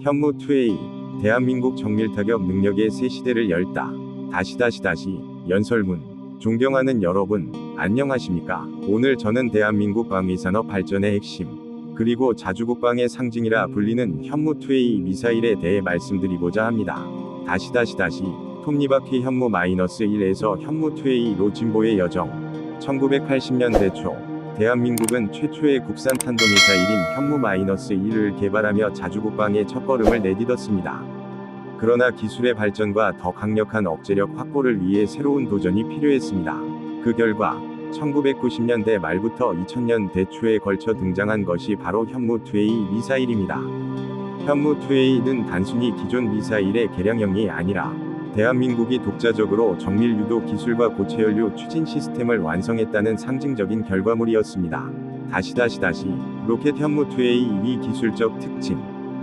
현무 2A 대한민국 정밀타격 능력의 새 시대를 열다. 다시 다시 다시 연설문 존경하는 여러분 안녕하십니까? 오늘 저는 대한민국 방위산업 발전의 핵심 그리고 자주국방의 상징이라 불리는 현무 2A 미사일에 대해 말씀드리고자 합니다. 다시 다시 다시 톱니바퀴 현무 마이너스 1에서 현무 2A로 진보의 여정 1980년대 초 대한민국은 최초의 국산 탄도미사일인 현무 마이너스 1을 개발하며 자주국방의 첫걸음을 내딛었습니다. 그러나 기술의 발전과 더 강력한 억제력 확보를 위해 새로운 도전이 필요했습니다. 그 결과 1990년대 말부터 2000년대 초에 걸쳐 등장한 것이 바로 현무 2A 미사일입니다. 현무 2A는 단순히 기존 미사일의 개량형이 아니라 대한민국이 독자적으로 정밀 유도 기술과 고체 연료 추진 시스템을 완성했다는 상징적인 결과물이었습니다. 다시 다시 다시 로켓 현무 2A 이 기술적 특징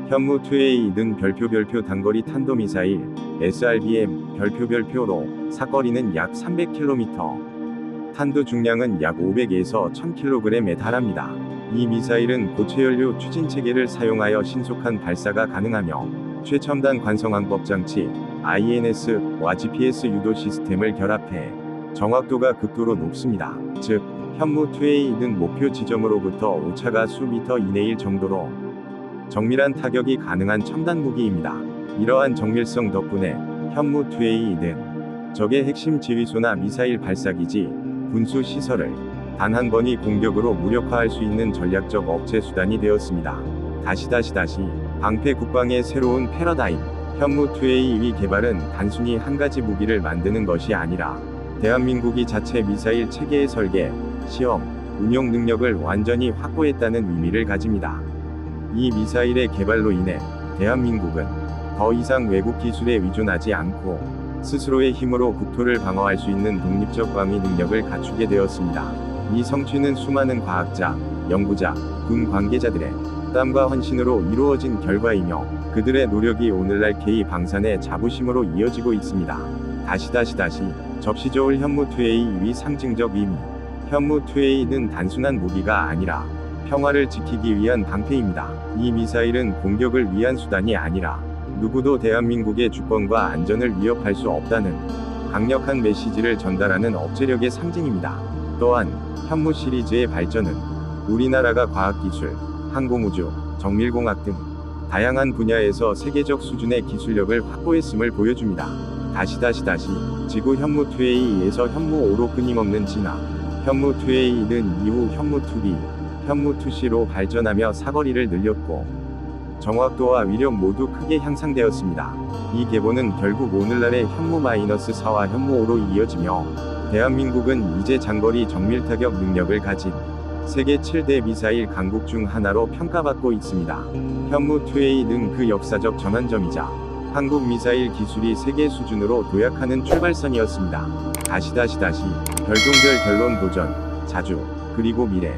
현무 2A는 별표 별표 단거리 탄도미사일 SRBM 별표 별표로 사거리는 약 300km 탄도 중량은 약 500에서 1000kg에 달합니다. 이 미사일은 고체 연료 추진 체계를 사용하여 신속한 발사가 가능하며 최첨단 관성항법 장치 INS와 GPS 유도 시스템을 결합해 정확도가 극도로 높습니다. 즉, 현무 2A는 목표 지점으로부터 오차가 수미터 이내일 정도로 정밀한 타격이 가능한 첨단 무기입니다. 이러한 정밀성 덕분에 현무 2A는 적의 핵심 지휘소나 미사일 발사기지, 군수 시설을 단 한 번의 공격으로 무력화할 수 있는 전략적 억제 수단이 되었습니다. 다시 다시 다시 방패 국방의 새로운 패러다임 현무 2A 개발은 단순히 한 가지 무기를 만드는 것이 아니라 대한민국이 자체 미사일 체계의 설계, 시험, 운용 능력을 완전히 확보했다는 의미를 가집니다. 이 미사일의 개발로 인해 대한민국은 더 이상 외국 기술에 의존하지 않고 스스로의 힘으로 국토를 방어할 수 있는 독립적 방위 능력을 갖추게 되었습니다. 이 성취는 수많은 과학자, 연구자, 군 관계자들의 땀과 헌신으로 이루어진 결과이며 그들의 노력이 오늘날 K 방산의 자부심으로 이어지고 있습니다. 다시 다시 다시 접시 저울 현무 2A 위 상징적 의미 현무 2A는 단순한 무기가 아니라 평화를 지키기 위한 방패입니다. 이 미사일은 공격을 위한 수단이 아니라 누구도 대한민국의 주권과 안전을 위협할 수 없다는 강력한 메시지를 전달하는 억제력의 상징입니다. 또한 현무 시리즈의 발전은 우리나라가 과학기술, 항공우주, 정밀공학 등 다양한 분야에서 세계적 수준의 기술력을 확보했음을 보여줍니다. 다시 다시 다시 지구 현무 2A에서 현무 5로 끊임없는 진화 현무 2A는 이후 현무 2B, 현무 2C로 발전하며 사거리를 늘렸고 정확도와 위력 모두 크게 향상되었습니다. 이 계보는 결국 오늘날의 현무 마이너스 4와 현무 5로 이어지며 대한민국은 이제 장거리 정밀 타격 능력을 가진 세계 7대 미사일 강국 중 하나로 평가받고 있습니다. 현무 2A는 그 역사적 전환점이자 한국 미사일 기술이 세계 수준으로 도약하는 출발선이었습니다. 다시 다시 다시 별동별 결론 도전 자주 그리고 미래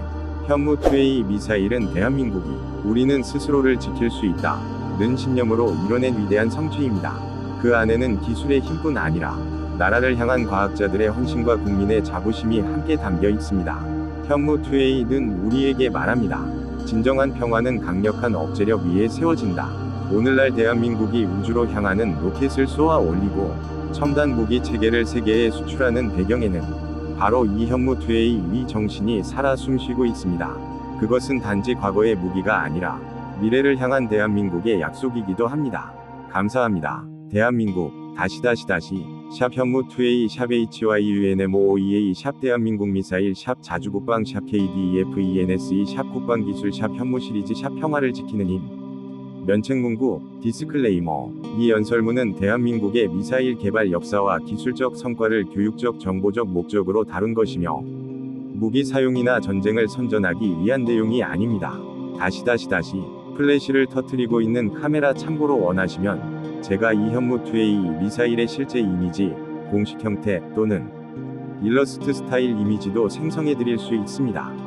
현무 2A 미사일은 대한민국이 우리는 스스로를 지킬 수 있다 는 신념으로 이뤄낸 위대한 성취입니다. 그 안에는 기술의 힘뿐 아니라 나라를 향한 과학자들의 헌신과 국민의 자부심이 함께 담겨 있습니다. 현무 2A는 우리에게 말합니다. 진정한 평화는 강력한 억제력 위에 세워진다. 오늘날 대한민국이 우주로 향하는 로켓을 쏘아 올리고 첨단 무기 체계를 세계에 수출하는 배경에는 바로 이 현무 2A 위 정신이 살아 숨쉬고 있습니다. 그것은 단지 과거의 무기가 아니라 미래를 향한 대한민국의 약속이기도 합니다. 감사합니다. 대한민국 다시 다시 다시 샵 현무 2A 샵 HYUNMOEA 샵 대한민국 미사일 샵 자주국방 샵 KDEFENSE 샵 국방기술 샵 현무 시리즈 샵 평화를 지키는 힘 면책문구 디스클레이머 이 연설문은 대한민국의 미사일 개발 역사와 기술적 성과를 교육적 정보적 목적으로 다룬 것이며 무기 사용이나 전쟁을 선전하기 위한 내용이 아닙니다. 다시 다시 다시 플래시를 터트리고 있는 카메라 참고로 원하시면 제가 이 현무 2A 미사일의 실제 이미지, 공식 형태 또는 일러스트 스타일 이미지도 생성해 드릴 수 있습니다.